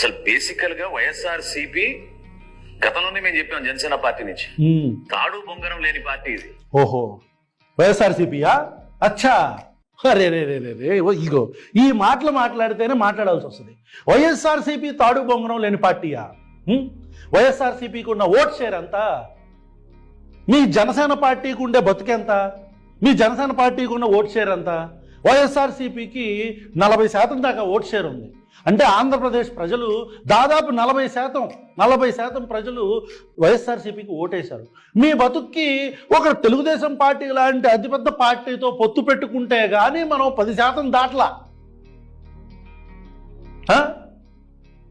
అసలు బేసికల్గా వైఎస్ఆర్ సిపి గతంలోనే మేము చెప్పాం జనసేన పార్టీ నుంచి. తాడు బొంగరం లేని పార్టీ ఇది. ఓహో. వైఎస్ఆర్సీపీయా? అచ్చా. అరే రే రే రే రే ఇగో. ఈ మాటలు మాట్లాడితేనే మాట్లాడాల్సి వస్తుంది. వైఎస్ఆర్సీపీ తాడు బొంగరం లేని పార్టీయా? వైఎస్ఆర్సీపీకి ఉన్న ఓట్ షేర్ ఎంత? మీ జనసేన పార్టీకి ఉండే బతుకెంత? మీ జనసేన పార్టీకి ఉన్న ఓట్ షేర్ ఎంత? వైఎస్ఆర్సీపీకి నలభై శాతం దాకా ఓట్ షేర్ ఉంది. అంటే ఆంధ్రప్రదేశ్ ప్రజలు దాదాపు నలభై శాతం నలభై శాతం ప్రజలు వైఎస్ఆర్సీపీకి ఓటేశారు. మీ బతుక్కి ఒక తెలుగుదేశం పార్టీ లాంటి అతిపెద్ద పార్టీతో పొత్తు పెట్టుకుంటే కానీ మనం పది శాతం దాటలా.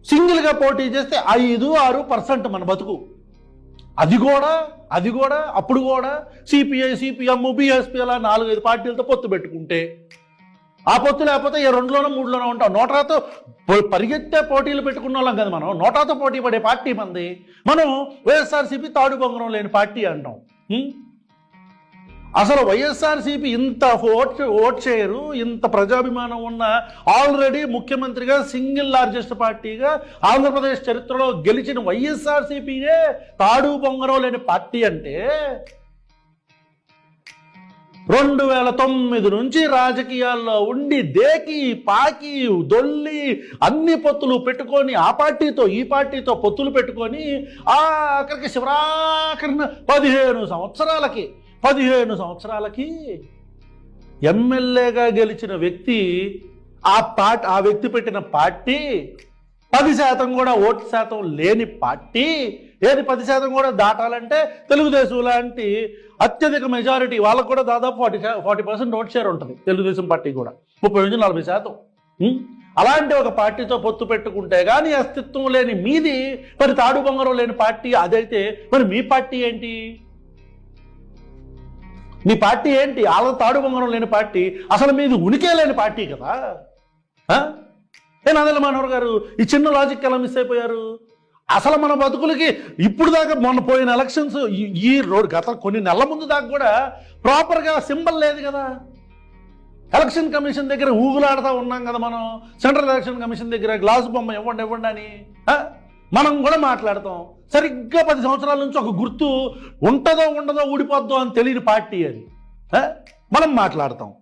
సింగిల్గా పోటీ చేస్తే ఐదు ఆరు పర్సెంట్ మన బతుకు. అది కూడా అది కూడా అప్పుడు కూడా సిపిఐ సిపిఎం బిఎస్పీ అలా నాలుగైదు పార్టీలతో పొత్తు పెట్టుకుంటే ఆ పొత్తు లేకపోతే ఏ రెండులోనో మూడులోనో ఉంటాం. నోటాతో పరిగెత్తే పోటీలు పెట్టుకున్న వాళ్ళం కదా మనం. నోటాతో పోటీ పడే పార్టీ మంది. మనం వైఎస్ఆర్సీపీ తాడు బొంగరం లేని పార్టీ అంటాం. అసలు వైఎస్ఆర్సీపీ ఇంత ఓట్ ఓట్ చేయరు ఇంత ప్రజాభిమానం ఉన్న ఆల్రెడీ ముఖ్యమంత్రిగా సింగిల్ లార్జెస్ట్ పార్టీగా ఆంధ్రప్రదేశ్ చరిత్రలో గెలిచిన వైఎస్ఆర్సీపీయే తాడు బొంగరం లేని పార్టీ అంటే రెండు వేల తొమ్మిది నుంచి రాజకీయాల్లో ఉండి దేకి పాకి దొల్లి అన్ని పొత్తులు పెట్టుకొని ఆ పార్టీతో ఈ పార్టీతో పొత్తులు పెట్టుకొని ఆఖరికి శివరాఖరిన పదిహేను సంవత్సరాలకి పదిహేను సంవత్సరాలకి ఎమ్మెల్యేగా గెలిచిన వ్యక్తి ఆ పార్టీ ఆ వ్యక్తి పెట్టిన పార్టీ పది శాతం కూడా ఓటు శాతం లేని పార్టీ. ఏది పది శాతం కూడా దాటాలంటే తెలుగుదేశం లాంటి అత్యధిక మెజారిటీ వాళ్ళకు కూడా దాదాపు forty forty percent vote share ఉంటుంది తెలుగుదేశం పార్టీ కూడా. ముప్పై నుంచి నలభై శాతం. అలాంటి ఒక పార్టీతో పొత్తు పెట్టుకుంటే కానీ అస్తిత్వం లేని మీది మరి తాడు బొంగరం లేని పార్టీ అదైతే మరి మీ పార్టీ ఏంటి? మీ పార్టీ ఏంటి? వాళ్ళ తాడు బొంగరం లేని పార్టీ. అసలు మీది ఉనికే లేని పార్టీ కదా. ఏ నాదెల్ల మనోహర్ గారు ఈ చిన్న లాజిక్ ఎలా మిస్ అయిపోయారు? అసలు మన బతుకులకి ఇప్పుడు దాకా మొన్న పోయిన ఎలక్షన్స్ ఈ- రోడ్ గత కొన్ని నెలల ముందు దాకా కూడా ప్రాపర్గా సింబల్ లేదు కదా. ఎలక్షన్ కమిషన్ దగ్గర ఊగులాడుతూ ఉన్నాం కదా మనం. సెంట్రల్ ఎలక్షన్ కమిషన్ దగ్గర గ్లాస్ బొమ్మ ఇవ్వండి ఇవ్వండి అని. మనం కూడా మాట్లాడతాం. సరిగ్గా పది సంవత్సరాల నుంచి ఒక గుర్తు ఉంటుందో ఉండదో ఊడిపోద్దో అని తెలియని పార్టీ అది. మనం మాట్లాడతాం.